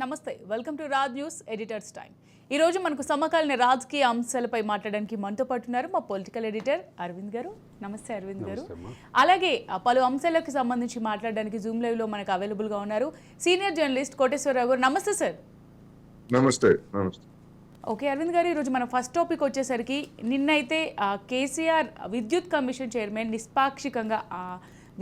నమస్తే welcome to Raj news editors time ఈ రోజు మనకు సమకాలీన రాజకీయ అంశాలపై మాట్లాడడానికి మనతో పాటు ఉన్నారు మా పొలిటికల్ ఎడిటర్ అరవింద్ గారు. నమస్తే అరవింద్ గారు. అలాగే పలు అంశాలకు సంబంధించి మాట్లాడడానికి జూమ్ లైవ్లో మనకు అవైలబుల్గా ఉన్నారు సీనియర్ జర్నలిస్ట్ కోటేశ్వరరావు గారు. నమస్తే సార్. నమస్తే నమస్తే. ఓకే అరవింద్ గారు ఈరోజు మన ఫస్ట్ టాపిక్ వచ్చేసరికి నిన్నైతే కేసీఆర్ విద్యుత్ కమిషన్ చైర్మన్ నిష్పాక్షికంగా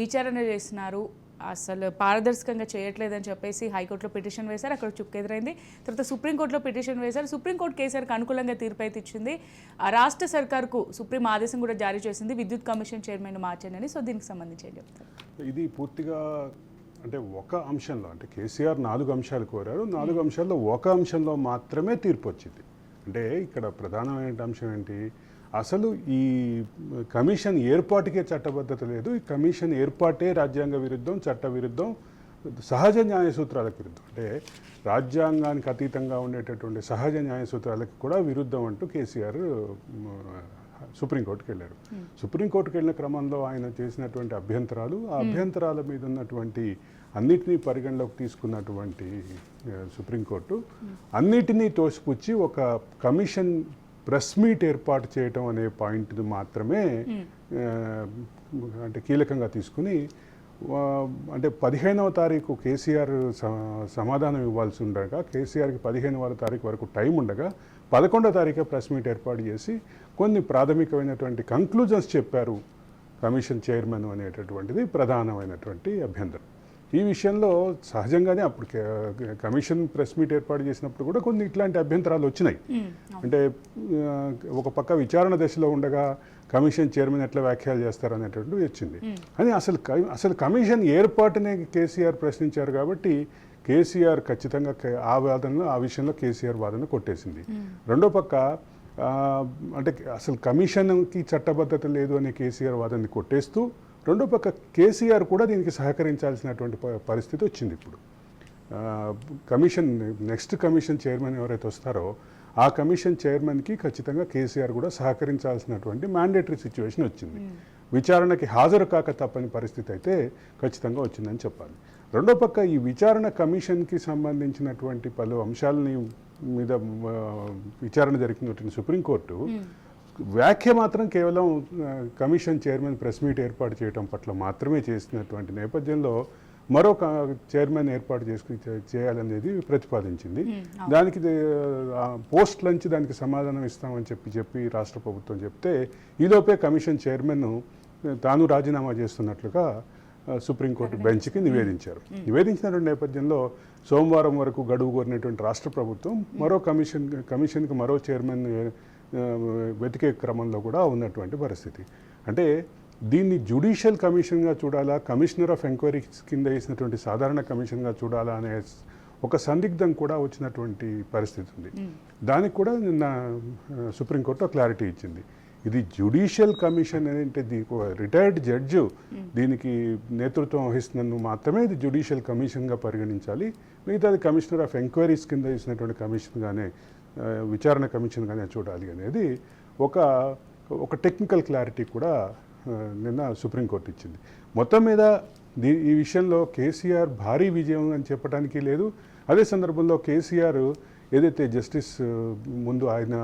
విచారణ చేస్తున్నారు. అసలు పారదర్శకంగా చేయట్లేదని చెప్పేసి హైకోర్టులో పిటిషన్ వేశారు అక్కడ చుక్కెదురైంది తర్వాత సుప్రీంకోర్టులో పిటిషన్ వేశారు. సుప్రీంకోర్టు కేసీఆర్కి అనుకూలంగా తీర్పు అయితే ఇచ్చింది. ఆ, రాష్ట్ర సర్కార్కు సుప్రీం ఆదేశం కూడా జారీ చేసింది విద్యుత్ కమిషన్ చైర్మన్ మార్చండి సో దీనికి సంబంధించి ఏం చెప్తారు? ఇది పూర్తిగా అంటే ఒక అంశంలో అంటే కేసీఆర్ నాలుగు అంశాలు కోరారు. నాలుగు అంశాల్లో ఒక అంశంలో మాత్రమే తీర్పు వచ్చింది. అంటే ఇక్కడ ప్రధానమైన అంశం ఏంటి? అసలు ఈ కమిషన్ ఏర్పాటుకే చట్టబద్ధత లేదు. ఈ కమిషన్ ఏర్పాటే రాజ్యాంగ విరుద్ధం చట్ట విరుద్ధం సహజ న్యాయ సూత్రాలకు విరుద్ధం. అంటే రాజ్యాంగానికి అతీతంగా ఉండేటటువంటి సహజ న్యాయ సూత్రాలకు కూడా విరుద్ధం అంటూ కేసీఆర్ సుప్రీంకోర్టుకి వెళ్ళారు. సుప్రీంకోర్టుకి వెళ్ళిన క్రమంలో ఆయన చేసినటువంటి అభ్యంతరాలు ఆ అభ్యంతరాల మీద ఉన్నటువంటి అన్నిటినీ పరిగణలోకి తీసుకున్నటువంటి సుప్రీంకోర్టు అన్నిటినీ తోసిపుచ్చి ఒక కమిషన్ ప్రెస్ మీట్ ఏర్పాటు చేయటం అనే పాయింట్ మాత్రమే అంటే కీలకంగా తీసుకుని అంటే పదిహేనవ తారీఖు కేసీఆర్ స- సమాధానం ఇవ్వాల్సి ఉండగా కేసీఆర్కి పదిహేనవ తారీఖు వరకు టైం ఉండగా పదకొండవ తారీఖు ప్రెస్ మీట్ ఏర్పాటు చేసి కొన్ని ప్రాథమికమైనటువంటి కంక్లూజన్స్ చెప్పారు కమిషన్ చైర్మన్ అనేటటువంటిది ప్రధానమైనటువంటి అభ్యంతరం. ఈ విషయంలో సహజంగానే అప్పుడు కమిషన్ ప్రెస్ మీట్ ఏర్పాటు చేసినప్పుడు కూడా కొన్ని ఇట్లాంటి అభ్యంతరాలు వచ్చినాయి. అంటే ఒక పక్క విచారణ దశలో ఉండగా కమిషన్ చైర్మన్ ఎట్లా వ్యాఖ్యలు చేస్తారు అనేటువంటిది వచ్చింది. అని అసలు అసలు కమిషన్ ఏర్పాటునే కేసీఆర్ ప్రశ్నించారు కాబట్టి కేసీఆర్ ఖచ్చితంగా ఆ వాదనలో ఆ విషయంలో కేసీఆర్ వాదన కొట్టేసింది. రెండో పక్క అంటే అసలు కమిషన్కి చట్టబద్ధత లేదు అనే కేసీఆర్ వాదనని కొట్టేస్తూ రెండో పక్క కేసీఆర్ కూడా దీనికి సహకరించాల్సినటువంటి పరిస్థితి వచ్చింది ఇప్పుడు. కమిషన్ నెక్స్ట్ కమిషన్ చైర్మన్ ఎవరైతే వస్తారో ఆ కమిషన్ చైర్మన్కి ఖచ్చితంగా కేసీఆర్ కూడా సహకరించాల్సినటువంటి మ్యాండేటరీ సిచ్యువేషన్ వచ్చింది. విచారణకి హాజరు కాక తప్పని పరిస్థితి అయితే ఖచ్చితంగా వచ్చిందని చెప్పాలి. రెండో పక్క ఈ విచారణ కమిషన్కి సంబంధించినటువంటి పలు అంశాలని మీద విచారణ జరిగినటువంటి సుప్రీంకోర్టు. వ్యాఖ్య మాత్రం కేవలం కమిషన్ చైర్మన్ ప్రెస్ మీట్ ఏర్పాటు చేయడం పట్ల మాత్రమే చేసినటువంటి నేపథ్యంలో మరో చైర్మన్ ఏర్పాటు చేసుకుని చేయాలనేది ప్రతిపాదించింది. దానికి పోస్ట్ నుంచి దానికి సమాధానం ఇస్తామని చెప్పి చెప్పి రాష్ట్ర ప్రభుత్వం చెప్తే ఈలోపే కమిషన్ చైర్మన్ తాను రాజీనామా చేస్తున్నట్లుగా సుప్రీంకోర్టు బెంచ్కి నివేదించారు. నివేదించినటువంటి నేపథ్యంలో సోమవారం వరకు గడువు కోరినటువంటి రాష్ట్ర ప్రభుత్వం మరో కమిషన్ కమిషన్కి మరో చైర్మన్ వెతికే క్రమంలో కూడా ఉన్నటువంటి పరిస్థితి. అంటే దీన్ని జ్యుడిషియల్ కమిషన్గా చూడాలా కమిషనర్ ఆఫ్ ఎంక్వైరీస్ కింద వేసినటువంటి సాధారణ కమిషన్గా చూడాలా అనే ఒక సందిగ్ధం కూడా వచ్చినటువంటి పరిస్థితి ఉంది. దానికి కూడా నిన్న సుప్రీంకోర్టు క్లారిటీ ఇచ్చింది. ఇది జ్యుడిషియల్ కమిషన్ అంటే దీనికి రిటైర్డ్ జడ్జు దీనికి నేతృత్వం వహిస్తున్నందుకు మాత్రమే ఇది జ్యుడిషియల్ కమిషన్గా పరిగణించాలి. మిగతాది కమిషనర్ ఆఫ్ ఎంక్వైరీస్ కింద వేసినటువంటి కమిషన్గానే విచారణ కమిషన్గానే చూడాలి అనేది ఒక ఒక టెక్నికల్ క్లారిటీ కూడా నిన్న సుప్రీంకోర్టు ఇచ్చింది. మొత్తం మీద దీ ఈ విషయంలో కేసీఆర్ భారీ విజయం అని చెప్పడానికి లేదు. అదే సందర్భంలో కేసీఆర్ ఏదైతే జస్టిస్ ముందు ఆయన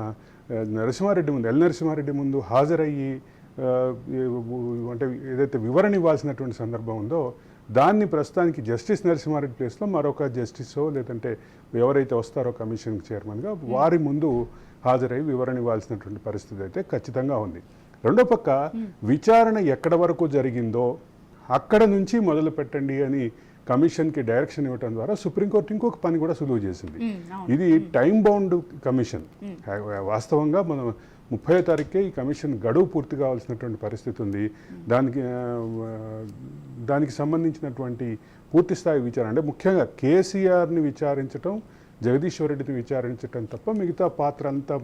నరసింహారెడ్డి ముందు ఎల్ నరసింహారెడ్డి ముందు హాజరయ్యి అంటే ఏదైతే వివరణ ఇవ్వాల్సినటువంటి సందర్భం ఉందో దాన్ని ప్రస్తుతానికి జస్టిస్ నరసింహారెడ్డి ప్లేస్లో మరొక జస్టిసో లేదంటే ఎవరైతే వస్తారో కమిషన్ చైర్మన్గా వారి ముందు హాజరై వివరణ ఇవ్వాల్సినటువంటి పరిస్థితి అయితే ఖచ్చితంగా ఉంది. రెండో పక్క విచారణ ఎక్కడ వరకు జరిగిందో అక్కడ నుంచి మొదలు పెట్టండి అని కమిషన్కి డైరెక్షన్ ఇవ్వడం ద్వారా సుప్రీంకోర్టు ఇంకొక పని కూడా సులువు చేసింది. ఇది టైం బౌండ్ కమిషన్. వాస్తవంగా మనం ముప్పై తారీఖుకే ఈ కమిషన్ గడువు పూర్తి కావాల్సినటువంటి పరిస్థితి ఉంది. దానికి దానికి సంబంధించినటువంటి పూర్తి స్థాయి విచారణ అంటే ముఖ్యంగా కేసీఆర్ని విచారించటం జగదీశ్వర్ రెడ్డిని విచారించటం తప్ప మిగతా పాత్ర అంతా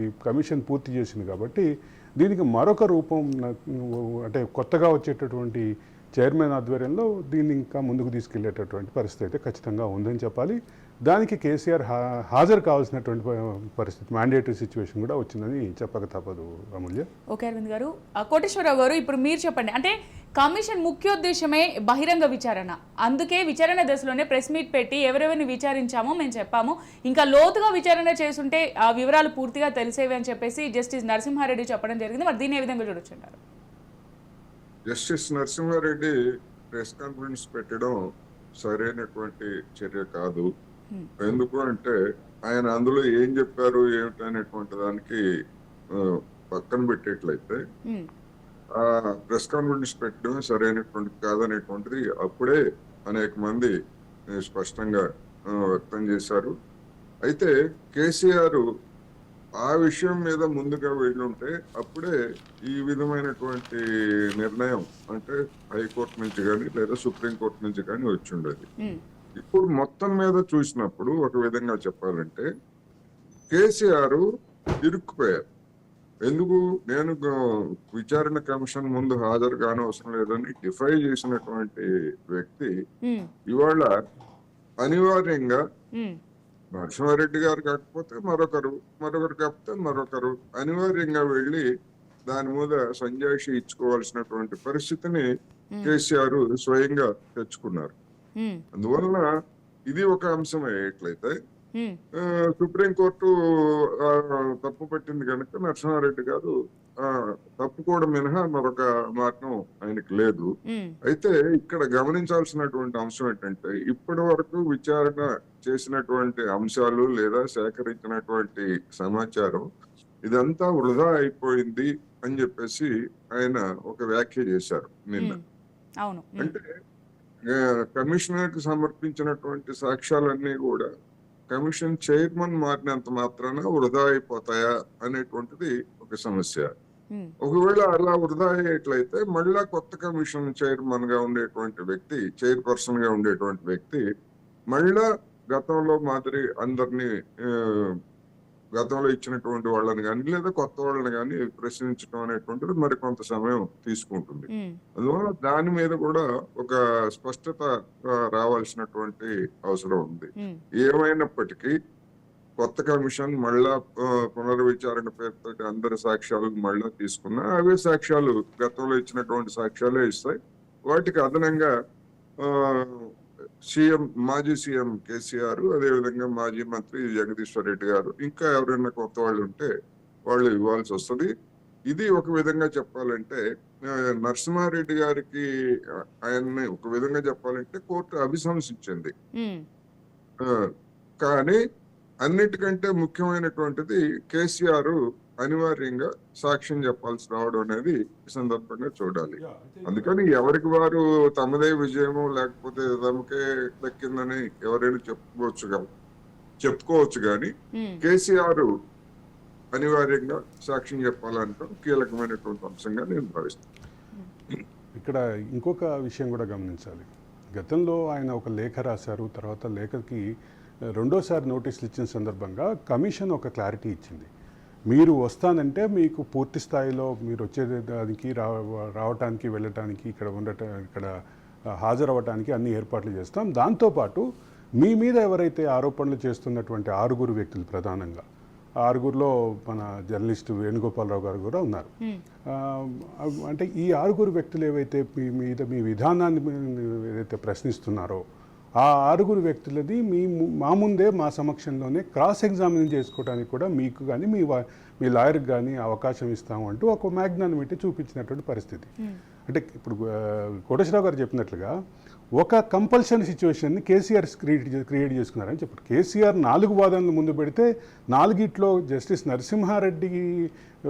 ఈ కమిషన్ పూర్తి చేసింది కాబట్టి దీనికి మరొక రూపం అంటే కొత్తగా వచ్చేటటువంటి చైర్మన్ ఆధ్వర్యంలో దీన్ని ఇంకా ముందుకు తీసుకెళ్ళేటటువంటి పరిస్థితి అయితే ఖచ్చితంగా ఉందని చెప్పాలి. దానికి కేసీఆర్ హా- హాజరు కావాల్సినటువంటి పరిస్థితి మ్యాండేటరీ సిచ్యువేషన్ కూడా వచ్చిందని చెప్పక తప్పదు అమూల్య. ఓకే అరవింద్ గారు. ఆ, కోటేశ్వరరావు గారు ఇప్పుడు మీరు చెప్పండి. అంటే కమిషన్ ముఖ్యోద్దేశమే బహిరంగ విచారణ. అందుకే విచారణ దశలోనే ప్రెస్ మీట్ పెట్టి ఎవరెవరిని విచారించామో మేము చెప్పాము. ఇంకా లోతుగా విచారణ చేస్తుంటే ఆ వివరాలు పూర్తిగా తెలిసేవి అని చెప్పేసి జస్టిస్ నరసింహారెడ్డి చెప్పడం జరిగింది. మరి దీన్ని ఏ విధంగా చూడొచ్చు జస్టిస్ నరసింహారెడ్డి ప్రెస్ కాన్ఫరెన్స్ పెట్టడం సరైనటువంటి చర్య కాదు. ఎందుకు అంటే ఆయన అందులో ఏం చెప్పారు ఏమిటి అనేటువంటి దానికి పక్కన పెట్టేట్లయితే ఆ ప్రెస్ కాన్ఫరెన్స్ పెట్టడం సరైనటువంటి కాదనేటువంటిది అప్పుడే అనేక మంది స్పష్టంగా వ్యక్తం చేశారు. అయితే కేసీఆర్ ఆ విషయం మీద ముందుగా వెళ్ళుంటే అప్పుడే ఈ విధమైనటువంటి నిర్ణయం అంటే హైకోర్టు నుంచి కానీ లేదా సుప్రీంకోర్టు నుంచి కానీ వచ్చి ఉండేది. ఇప్పుడు మొత్తం మీద చూసినప్పుడు ఒక విధంగా చెప్పాలంటే కేసీఆర్ ఇరుక్కుపోయారు. ఎందుకు? నేను విచారణ కమిషన్ ముందు హాజరు కానవసరం లేదని డిఫై చేసినటువంటి వ్యక్తి ఇవాళ అనివార్యంగా నరసింహారెడ్డి గారు కాకపోతే మరొకరు మరొకరు కాకపోతే మరొకరు అనివార్యంగా వెళ్ళి దాని మీద సంజాయిషి ఇచ్చుకోవాల్సినటువంటి పరిస్థితిని కేసీఆర్ స్వయంగా తెచ్చుకున్నారు. అందువలన ఇది ఒక అంశం అయ్యేట్లయితే సుప్రీంకోర్టు తప్పు పట్టింది కనుక నరసింహారెడ్డి గారు ఆ, తప్పుకోవడం మినహా మరొక మార్గం ఆయనకి లేదు. అయితే ఇక్కడ గమనించాల్సినటువంటి అంశం ఏంటంటే ఇప్పటి వరకు విచారణ చేసినటువంటి అంశాలు లేదా సేకరించినటువంటి సమాచారం ఇదంతా వృధా అయిపోయింది అని చెప్పేసి ఆయన ఒక వ్యాఖ్య చేశారు నిన్న. అంటే కమిషనర్కి సమర్పించినటువంటి సాక్ష్యాలన్నీ కూడా కమిషన్ చైర్మన్ మారినంత మాత్రాన వృధా అయిపోతాయా అనేటువంటిది ఒక సమస్య. ఒకవేళ అలా వృధా అయ్యేట్లయితే మళ్ళా కొత్త కమిషన్ చైర్మన్గా ఉండేటువంటి వ్యక్తి చైర్పర్సన్గా ఉండేటువంటి వ్యక్తి మళ్ళా గతంలో మాదిరి అందరినీ గతంలో ఇచ్చినటువంటి వాళ్ళని కానీ లేదా కొత్త వాళ్ళని కానీ ప్రశ్నించడం అనేటువంటిది మరి కొంత సమయం తీసుకుంటుంది. అందువల్ల దాని మీద కూడా ఒక స్పష్టత రావాల్సినటువంటి అవసరం ఉంది. ఏమైనప్పటికీ కొత్త కమిషన్ మళ్ళా పునర్విచారణ పేరుతో అందరి సాక్ష్యాలు మళ్ళా తీసుకున్నా అవే సాక్ష్యాలు గతంలో ఇచ్చినటువంటి సాక్ష్యాలే ఇస్తాయి. వాటికి అదనంగా ఆ, సీఎం మాజీ సీఎం కేసీఆర్ అదేవిధంగా మాజీ మంత్రి జగదీశ్వర్ రెడ్డి గారు ఇంకా ఎవరైనా కొత్త వాళ్ళు ఉంటే వాళ్ళు ఇవ్వాల్సి వస్తుంది. ఇది ఒక విధంగా చెప్పాలంటే నరసింహారెడ్డి గారికి ఆయన్ని ఒక విధంగా చెప్పాలంటే కోర్టు అభిశంసించింది. కానీ అన్నిటికంటే ముఖ్యమైనటువంటిది కేసీఆర్ అనివార్యంగా సాక్ష్యం చెప్పాల్సి రావడం అనేది ఈ సందర్భంగా చూడాలి. అందుకని ఎవరికి వారు తమదే విజయము లేకపోతే తమకే దక్కిందని ఎవరైనా చెప్పుకోవచ్చు చెప్పుకోవచ్చు కానీ ఉమ్. కేసీఆర్ అనివార్యంగా సాక్ష్యం చెప్పాలంటాం కీలకమైనటువంటి అంశంగా నేను భావిస్తాను ఇక్కడ ఇంకొక విషయం కూడా గమనించాలి. గతంలో ఆయన ఒక లేఖ రాశారు తర్వాత లేఖకి రెండోసారి నోటీసులు ఇచ్చిన సందర్భంగా కమిషన్ ఒక క్లారిటీ ఇచ్చింది. మీరు వస్తానంటే మీకు పూర్తి స్థాయిలో మీరు వచ్చేదానికి రా రావటానికి వెళ్ళటానికి ఇక్కడ ఉండట ఇక్కడ హాజరవ్వటానికి అన్ని ఏర్పాట్లు చేస్తాం. దాంతోపాటు మీ మీద ఎవరైతే ఆరోపణలు చేస్తున్నటువంటి ఆరుగురు వ్యక్తులు ప్రధానంగా ఆరుగురిలో మన జర్నలిస్ట్ వేణుగోపాలరావు గారు కూడా ఉన్నారు. అంటే ఈ ఆరుగురు వ్యక్తులు ఏవైతే మీ మీద మీ విధానాన్ని ఏదైతే ప్రశ్నిస్తున్నారో ఆ ఆరుగురు వ్యక్తులది మీ ము- మా ముందే మా సమక్షంలోనే క్రాస్ ఎగ్జామిన్ చేసుకోవడానికి కూడా మీకు కానీ మీ వా- మీ లాయర్కి కానీ అవకాశం ఇస్తాము అంటూ ఒక మ్యాగ్నాన్ని పెట్టి చూపించినటువంటి పరిస్థితి. అంటే ఇప్పుడు కోటేశ్వరరావు గారు చెప్పినట్లుగా ఒక కంపల్షన్ సిచ్యువేషన్ని కేసీఆర్ క్రియేట్ క్రియేట్ చేసుకున్నారని చెప్పారు. కేసీఆర్ నాలుగు వాదనలు ముందు పెడితే నాలుగిట్లో జస్టిస్ నరసింహారెడ్డి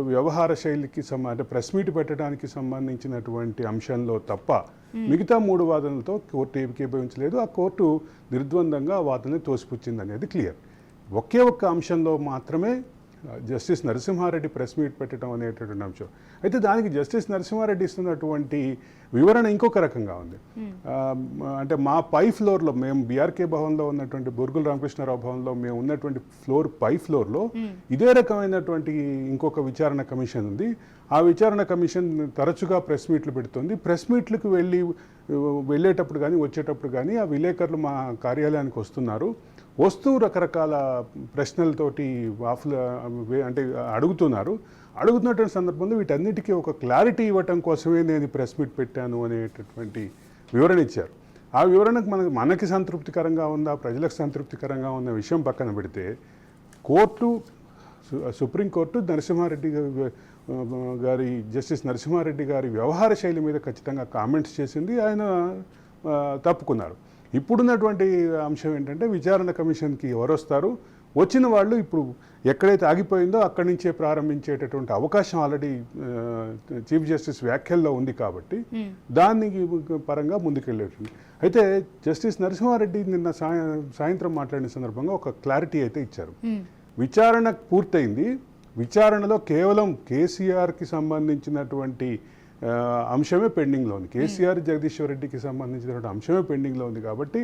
వ్యవహార శైలికి సంబ అంటే ప్రెస్ మీట్ పెట్టడానికి సంబంధించినటువంటి అంశంలో తప్ప Hmm. మిగతా మూడు వాదనలతో కోర్టు ఏకీభవించలేదు ఆ కోర్టు నిర్ద్వందంగా వాదనని తోసిపుచ్చింది అనేది క్లియర్. ఒకే ఒక్క అంశంలో మాత్రమే జస్టిస్ నరసింహారెడ్డి ప్రెస్ మీట్ పెట్టడం అనేటటువంటి అంశం. అయితే దానికి జస్టిస్ నరసింహారెడ్డి ఇస్తున్నటువంటి వివరణ ఇంకొక రకంగా ఉంది. ఆ, అంటే మా పై ఫ్లోర్లో మేము బీఆర్కే భవన్లో ఉన్నటువంటి బొరుగుల రామకృష్ణారావు భవన్లో మేము ఉన్నటువంటి ఫ్లోర్ పై ఫ్లోర్లో ఇదే రకమైనటువంటి ఇంకొక విచారణ కమిషన్ ఉంది. ఆ విచారణ కమిషన్ తరచుగా ప్రెస్ మీట్లు పెడుతుంది. ప్రెస్ మీట్లకు వెళ్ళి వెళ్ళేటప్పుడు కానీ వచ్చేటప్పుడు కానీ ఆ విలేకరులు మా కార్యాలయానికి వస్తున్నారు. వస్తూ రకరకాల ప్రశ్నలతోటి వాఫుల అంటే అడుగుతున్నారు. అడుగుతున్నటువంటి సందర్భంలో వీటన్నిటికీ ఒక క్లారిటీ ఇవ్వటం కోసమే నేను ప్రెస్ మీట్ పెట్టాను అనేటటువంటి వివరణ ఇచ్చారు. ఆ వివరణకు మన మనకి సంతృప్తికరంగా ఉందా ప్రజలకు సంతృప్తికరంగా ఉన్న విషయం పక్కన పెడితే కోర్టు సుప్రీంకోర్టు నరసింహారెడ్డి గారి జస్టిస్ నరసింహారెడ్డి గారి వ్యవహార శైలి మీద ఖచ్చితంగా కామెంట్స్ చేసింది. ఆయన తప్పుకున్నారు. ఇప్పుడున్నటువంటి అంశం ఏంటంటే విచారణ కమిషన్కి ఎవరు వస్తారు వచ్చిన వాళ్ళు ఇప్పుడు ఎక్కడైతే ఆగిపోయిందో అక్కడి నుంచే ప్రారంభించేటటువంటి అవకాశం ఆల్రెడీ చీఫ్ జస్టిస్ వ్యాఖ్యల్లో ఉంది కాబట్టి దానికి పరంగా ముందుకెళ్ళేటువంటి అయితే జస్టిస్ నరసింహారెడ్డి నిన్న సాయ సాయంత్రం మాట్లాడిన సందర్భంగా ఒక క్లారిటీ అయితే ఇచ్చారు. విచారణ పూర్తయింది. విచారణలో కేవలం కేసీఆర్కి సంబంధించినటువంటి అంశమే పెండింగ్లో ఉంది. కేసీఆర్ జగదీశ్వర్ రెడ్డికి సంబంధించినటువంటి అంశమే పెండింగ్లో ఉంది కాబట్టి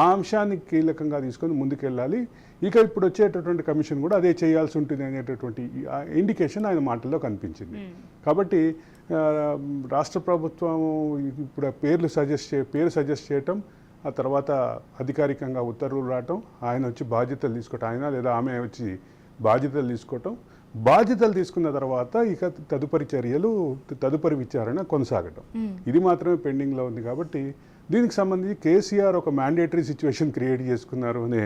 ఆ అంశాన్ని కీలకంగా తీసుకొని ముందుకెళ్ళాలి. ఇక ఇప్పుడు వచ్చేటటువంటి కమిషన్ కూడా అదే చేయాల్సి ఉంటుంది అనేటటువంటి ఇండికేషన్ ఆయన మాటల్లో కనిపించింది. కాబట్టి రాష్ట్ర ప్రభుత్వం ఇప్పుడు పేర్లు సజెస్ట్ చే పేరు సజెస్ట్ చేయటం ఆ తర్వాత అధికారికంగా ఉత్తర్వులు రావటం ఆయన వచ్చి బాధ్యతలు తీసుకోవటం ఆయన లేదా ఆమె వచ్చి బాధ్యతలు తీసుకోవటం బాధ్యతలు తీసుకున్న తర్వాత ఇక తదుపరి చర్యలు తదుపరి విచారణ కొనసాగటం. ఇది మాత్రమే పెండింగ్లో ఉంది కాబట్టి దీనికి సంబంధించి కేసీఆర్ ఒక మ్యాండేటరీ సిచ్యువేషన్ క్రియేట్ చేసుకున్నారు అనే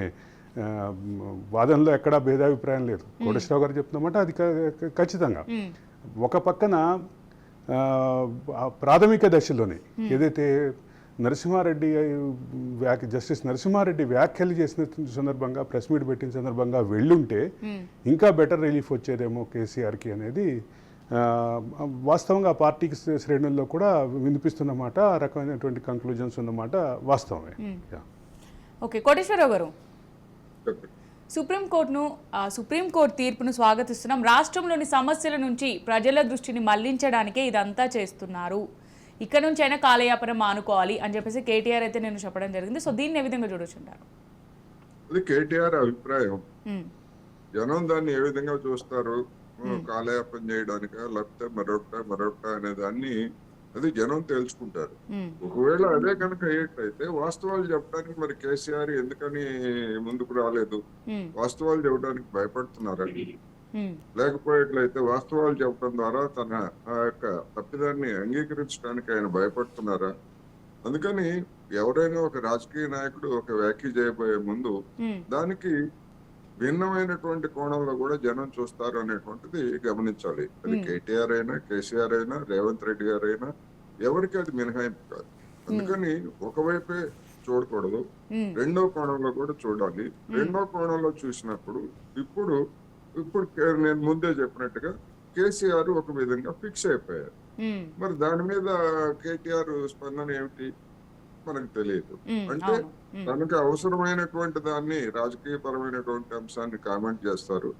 వాదనలో ఎక్కడా భేదాభిప్రాయం లేదు. కోటేశ్వరరావు గారు చెప్తున్నమాట అది ఖచ్చితంగా. ఒక పక్కన ప్రాథమిక దశలోనే ఏదైతే నరసింహారెడ్డి వ్యాఖ్య జస్టిస్ నరసింహారెడ్డి వ్యాఖ్యలు చేసిన సందర్భంగా ప్రెస్ మీట్ పెట్టిన సందర్భంగా వెళ్ళుంటే ఇంకా బెటర్ రిలీఫ్ వచ్చేదేమో కేసీఆర్కి అనేది వాస్తవంగా ఆ పార్టీకి శ్రే- శ్రేణుల్లో కూడా వినిపిస్తున్నమాట ఆ రకమైనటువంటి కంక్లూజన్స్ ఉన్నమాట వాస్తవమే. ఓకే కోటేశ్వరరావు గారు. సుప్రీంకోర్టును ఆ, సుప్రీంకోర్టు తీర్పును స్వాగతిస్తున్నాం. రాష్ట్రంలోని సమస్యల నుంచి ప్రజల దృష్టిని మళ్ళించడానికే ఇదంతా చేస్తున్నారు. ఇక్కడ నుంచి అయినా కాలయాపన మానుకోవాలి అని చెప్పేసి కేటీఆర్ అయితే నేను చెప్పడం జరిగింది. సో దీన్ని ఏ విధంగా చూడొచ్చుంటారు? అది కేటీఆర్ అభిప్రాయం. జనం దాన్ని ఏ విధంగా చూస్తారు? కాలయాపన చేయడానిక లేకపోతే మరొకట మరొకట అనే దాన్ని అది జనం తెలుసుకుంటారు. ఒకవేళ అదే కనుక అయ్యేటైతే వాస్తవాలు చెప్పడానికి మరి కేసీఆర్ ఎందుకని ముందుకు రాలేదు? వాస్తవాలు చెప్పడానికి భయపడుతున్నారని లేకపోయేట్లయితే వాస్తవాలు చెప్పడం ద్వారా తన ఆ యొక్క తప్పిదాన్ని అంగీకరించడానికి ఆయన భయపడుతున్నారా? అందుకని ఎవరైనా ఒక రాజకీయ నాయకుడు ఒక వ్యాఖ్య చేయబోయే ముందు దానికి భిన్నమైనటువంటి కోణంలో కూడా జనం చూస్తారు అనేటువంటిది గమనించాలి. అది కేటీఆర్ అయినా కేసీఆర్ అయినా రేవంత్ రెడ్డి గారు అయినా ఎవరికి అది మినహాయింపు కాదు. అందుకని ఒకవైపే చూడకూడదు. రెండో కోణంలో కూడా చూడాలి. రెండో కోణంలో చూసినప్పుడు ఇప్పుడు ఇప్పుడు నేను ముందే చెప్పినట్టుగా కేసీఆర్ ఒక విధంగా ఫిక్స్ అయిపోయారు. మరి దాని మీద కేటీఆర్ స్పందన ఏమిటి? మనకు తెలియదు. అంటే తనకు అవసరమైనటువంటి దాన్ని రాజకీయ పరమైనటువంటి అంశాన్ని కామెంట్ చేస్తారు.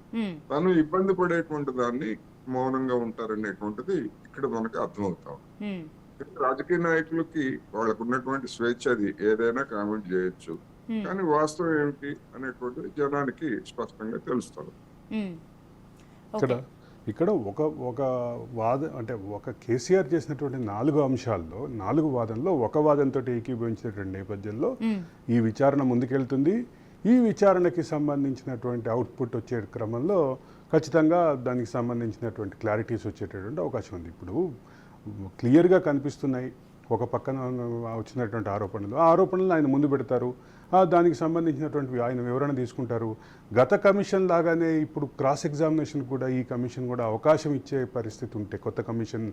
తను ఇబ్బంది పడేటువంటి దాన్ని మౌనంగా ఉంటారనేటువంటిది ఇక్కడ మనకు అర్థమవుతాం. రాజకీయ నాయకులకి వాళ్ళకు ఉన్నటువంటి స్వేచ్ఛ అది ఏదైనా కామెంట్ చేయొచ్చు. కానీ వాస్తవం ఏమిటి అనేటువంటిది జనానికి స్పష్టంగా తెలుస్తుంది. ఇక్కడ ఇక్కడ ఒక ఒక వాద అంటే ఒక కేసీఆర్ చేసినటువంటి నాలుగు అంశాల్లో నాలుగు వాదనలో ఒక వాదనతో ఏకీభవించినటువంటి నేపథ్యంలో ఈ విచారణ ముందుకెళ్తుంది. ఈ విచారణకి సంబంధించినటువంటి అవుట్పుట్ వచ్చే క్రమంలో ఖచ్చితంగా దానికి సంబంధించినటువంటి క్లారిటీస్ వచ్చేటటువంటి అవకాశం ఉంది. ఇప్పుడు క్లియర్గా కనిపిస్తున్నాయి. ఒక పక్కన వచ్చినటువంటి ఆరోపణలు. ఆ ఆరోపణలు ఆయన ముందు పెడతారు. ఆ దానికి సంబంధించినటువంటి ఆయన వివరణ తీసుకుంటారు. గత కమిషన్ లాగానే ఇప్పుడు క్రాస్ ఎగ్జామినేషన్ కూడా ఈ కమిషన్ కూడా అవకాశం ఇచ్చే పరిస్థితి ఉంటే కొత్త కమిషన్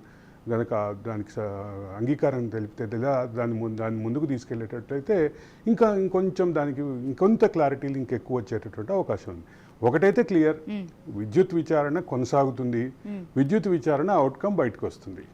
గనక దానికి అంగీకారం తెలిపితే లేదా దాన్ని ముందు దాన్ని ముందుకు తీసుకెళ్ళేటట్టయితే ఇంకా ఇంకొంచెం దానికి ఇంకొంత క్లారిటీలు ఇంకెక్కువ వచ్చేటటువంటి అవకాశం ఉంది. ఒకటైతే క్లియర్. విద్యుత్ విచారణ కొనసాగుతుంది. విద్యుత్ విచారణ అవుట్కమ్ బయటకు వస్తుంది